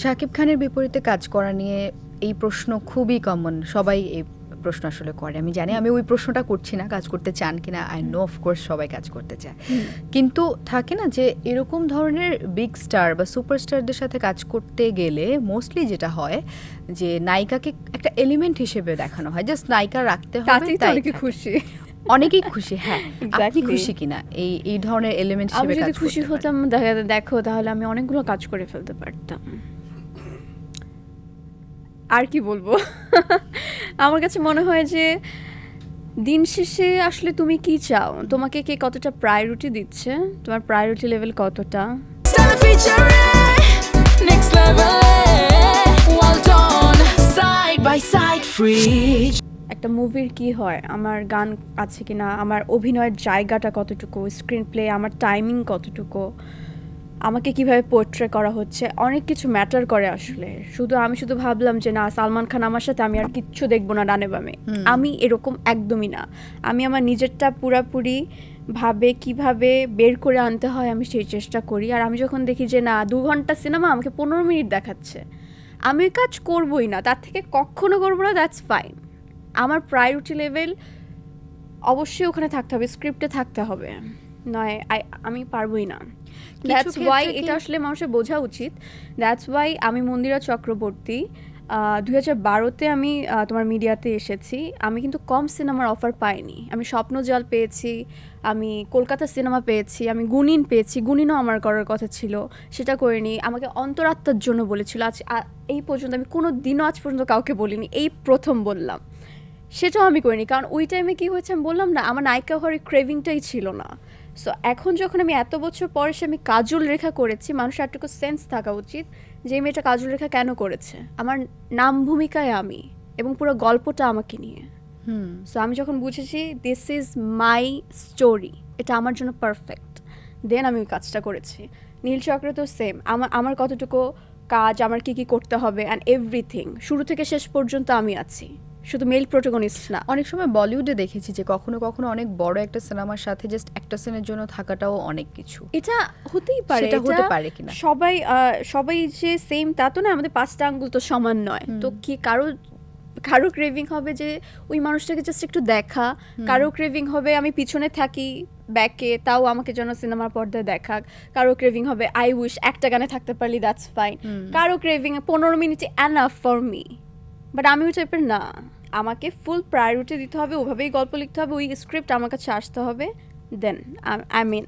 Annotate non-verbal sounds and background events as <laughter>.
শাকিব খানের বিপরীতে কাজ করা নিয়ে এই প্রশ্ন খুবই কমন সবাই এই প্রশ্ন আসলে করে। আমি জানি আমি ওই প্রশ্নটা করছি না কাজ করতে চান কিনা আই নো অফকোর্স সবাই কাজ করতে চায়। কিন্তু থাকে না যে এরকম ধরনের বিগ স্টার বা সুপারস্টারদের সাথে কাজ করতে গেলে মোস্টলি যেটা হয় যে নায়িকাকে একটা এলিমেন্ট হিসেবে দেখানো হয়। জাস্ট নায়িকা রাখতে হবে তাই খুশি। অনেকেই খুশি হ্যাঁ আপনি. খুশি কিনা? এই এই ধরনের এলিমেন্ট আমি হিসেবে যদি খুশি হতাম দেখো তাহলে আমি অনেকগুলো কাজ করে ফেলতে পারতাম। আর কি বলব? <laughs> আমার কাছে মনে হয় যে দিন শেষে আসলে তুমি কি চাও? তোমাকে কে কতটা প্রায়োরিটি দিচ্ছে? তোমার প্রায়োরিটি লেভেল কতটা? Side, free. একটা মুভির কি হয়? আমার গান আছে কিনা? আমার অভিনয়ের জায়গাটা কতটুকু? স্ক্রিন প্লে আমার টাইমিং কতটুকু? আমাকে কীভাবে পোর্ট্রে করা হচ্ছে অনেক কিছু ম্যাটার করে আসলে। শুধু আমি শুধু ভাবলাম যে না সালমান খান আমার সাথে আমি আর কিচ্ছু দেখব না ডানে বামে। আমি এরকম একদমই না। আমি আমার নিজেরটা পুরাপুরি ভাবে কীভাবে বের করে আনতে হয় আমি সেই চেষ্টা করি। আর আমি যখন দেখি যে না দু ঘণ্টা সিনেমা আমাকে পনেরো মিনিট দেখাচ্ছে আমি কাজ করবোই না তার থেকে কখনো করব না দ্যাটস ফাইন আমার প্রায়োরিটি লেভেল অবশ্যই ওখানে থাকতে হবে স্ক্রিপ্টে থাকতে হবে। নয় আমি পারবোই না। দ্যাটস ওয়াই এটা আসলে মানুষের বোঝা উচিত। দ্যাটস ওয়াই আমি মন্দিরা চক্রবর্তী দুই হাজার বারোতে আমি তোমার মিডিয়াতে এসেছি। আমি কিন্তু কম সিনেমার অফার পাইনি। আমি স্বপ্নজাল পেয়েছি আমি কলকাতা সিনেমা পেয়েছি আমি গুনিন পেয়েছি। গুনিনও আমার করার কথা ছিল সেটা করিনি। আমাকে অন্তরাত্মার জন্য বলেছিল আজ এই পর্যন্ত আমি কোনো দিনও আজ পর্যন্ত কাউকে বলিনি। এই প্রথম বললাম। সেটাও আমি করিনি। কারণ ওই টাইমে কি হয়েছে আমি বললাম না আমার নায়িকা হওয়ার ক্রেভিংটাই ছিল না। সো এখন যখন আমি এত বছর পরে এসে আমি কাজল রেখা করেছি মানুষের একটুকু সেন্স থাকা উচিত যে এই মেয়েটা কাজল রেখা কেন করেছে? আমার নাম ভূমিকায় আমি এবং পুরো গল্পটা আমাকে নিয়ে। সো আমি যখন বুঝেছি দিস ইজ মাই স্টোরি এটা আমার জন্য পারফেক্ট দেন আমি ওই কাজটা করেছি। নীল চক্র তো সেম আমার আমার কতটুকু কাজ আমার কি কি করতে হবে অ্যান্ড এভরিথিং শুরু থেকে শেষ পর্যন্ত আমি আছি। শুধু মেল প্রোটোগনিস্ট না। অনেক সময় বলিউডে দেখেছি যে কখনো কখনো অনেক বড় একটা সিনেমার সাথে জাস্ট একটা সিনের জন্য থাকাটাও অনেক কিছু। এটা হতেই পারে এটা হতে পারে কিনা? সবাই সবাই যে সেম তা তো না আমাদের পাঁচটা আঙ্গুল তো সমান নয়। তো কি কারও কারও ক্রেভিং হবে যে ওই মানুষটাকে জাস্ট একটু দেখা কারও ক্রেভিং হবে আমি পিছনে থাকি ব্যাকে তাও আমাকে যেন সিনেমার পর্দায় দেখাক। কারও ক্রেভিং হবে আই উইশ একটা গানে থাকতে পারলি দ্যাটস ফাইন কারও ক্রেভিং পনেরো মিনিটে অ্যানাফ ফর মি বাট আমি ওই টাইপের না। আমাকে ফুল প্রায়োরিটি দিতে হবে, ওভাবেই গল্প লিখতে হবে, ওই স্ক্রিপ্ট আমার কাছে আসতে হবে। Then I mean